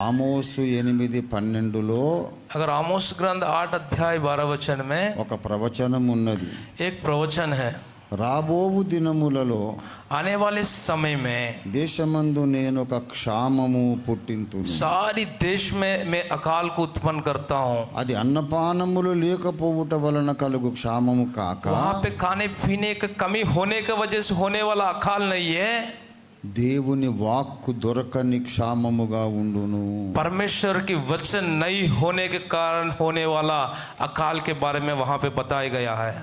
ఆమోసు ఎనిమిది పన్నెండులో అక్కడ ఆమోస్ గ్రంథ ఆట అధ్యాయ బారా ఒక ప్రవచనం ఉన్నది. ఏ ప్రవచన హే రాబోవు దినములలో అనేవాలే సమయమే దేశమందు నేను ఒక క్షామము పుట్టింతు సారి దేశమే మే అకాల్కు ఉత్పన్న కర్తా అది అన్నపానములు లేకపోవుట వలన కలుగు క్షామము కాక కానీ పే కమి హోనే క హోనే వాలా అకాల్ నయ్యే దేవుని వాక్కు దొరకని క్షామముగా ఉండును परमेश्वर की वचन नहीं होने के कारण होने वाला अकाल के बारे में वहाँ पे बताया गया है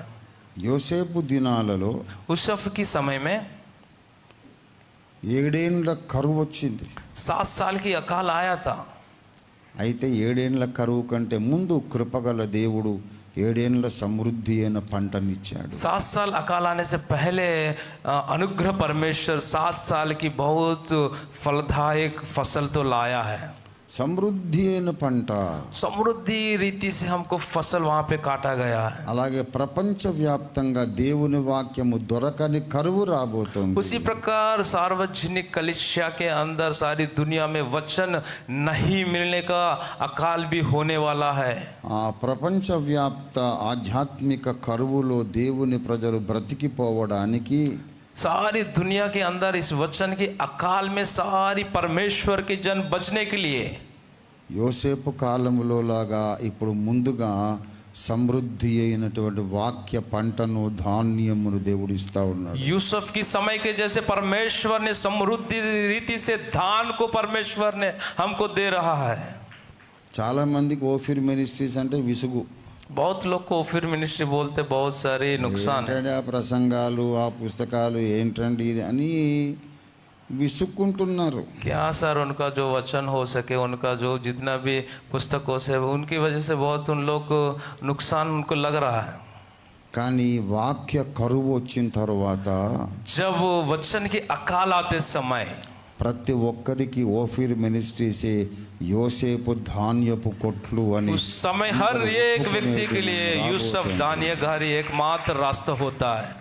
యోసేపు దినాలలో उस सफ़ की समय में ఏడేండ్ల కరువు వచ్చింది सात साल की अकाल आया था అయితే ఏడేండ్ల కరువు కంటే ముందు కృపగల దేవుడు ఏడేండ్ల సమృద్ధి అయిన పంటనిచ్చాడు सात साल अकाल आने से पहले अ, अनुग्रह परमेश्वर सात साल की बहुत फलदायक फसल तो लाया है समृद्धि पंट समृद्धि रीति से हमको फ़सल वहाँ पे काटा गया है। अलागे प्रपंच व्याप्त देवन वाक्य दुरकने करव राबो उसी प्रकार सार्वजनिक कलिश्या के अंदर सारी दुनिया में वचन नहीं मिलने का अकाल भी होने वाला है। आ प्रपंच व्याप्त आध्यात्मिक करव लो देवन प्रजल ब्रति की सारी दुनिया के अंदर इस वचन की अकाल में सारी परमेश्वर के जन बचने के लिए యోసేపు కాలములో లాగా ఇప్పుడు ముందుగా సమృద్ధి అయినటువంటి వాక్య పంటను ధాన్యమును దేవుడు ఇస్తా ఉన్నాడు यूसुफ की समय के जैसे परमेश्वर ने समृद्धि रीति से धान को परमेश्वर ने हमको दे रहा है చాలా మందికి ఓఫిర్ మినిస్ట్రీస్ అంటే విసుగు बहुत लोग को फिर मिनिस्ट्री बोलते बहुत सारे नुकसान है ఏంటంటే ఆ ప్రసంగాలు ఆ పుస్తకాలు ఏంటండి ఇది అని విసుక్కుంటున్నారు क्या सर उनका जो वचन हो सके उनका जो जितना भी पुस्तकों से उनकी वजह से बहुत उन लोग को नुकसान उनको लग रहा है కానీ వాక్య కరువు వచ్చిన తర్వాత जब वो वचन की अकाल आते समय ప్రతి ఒక్కరికి ఓఫిర్ మినిస్ట్రీసే యోసేపు ధాన్యపు కొట్లు అని उस समय हर एक व्यक्ति के लिए यूसुफ दानिया घारी एकमात्र रास्ता होता है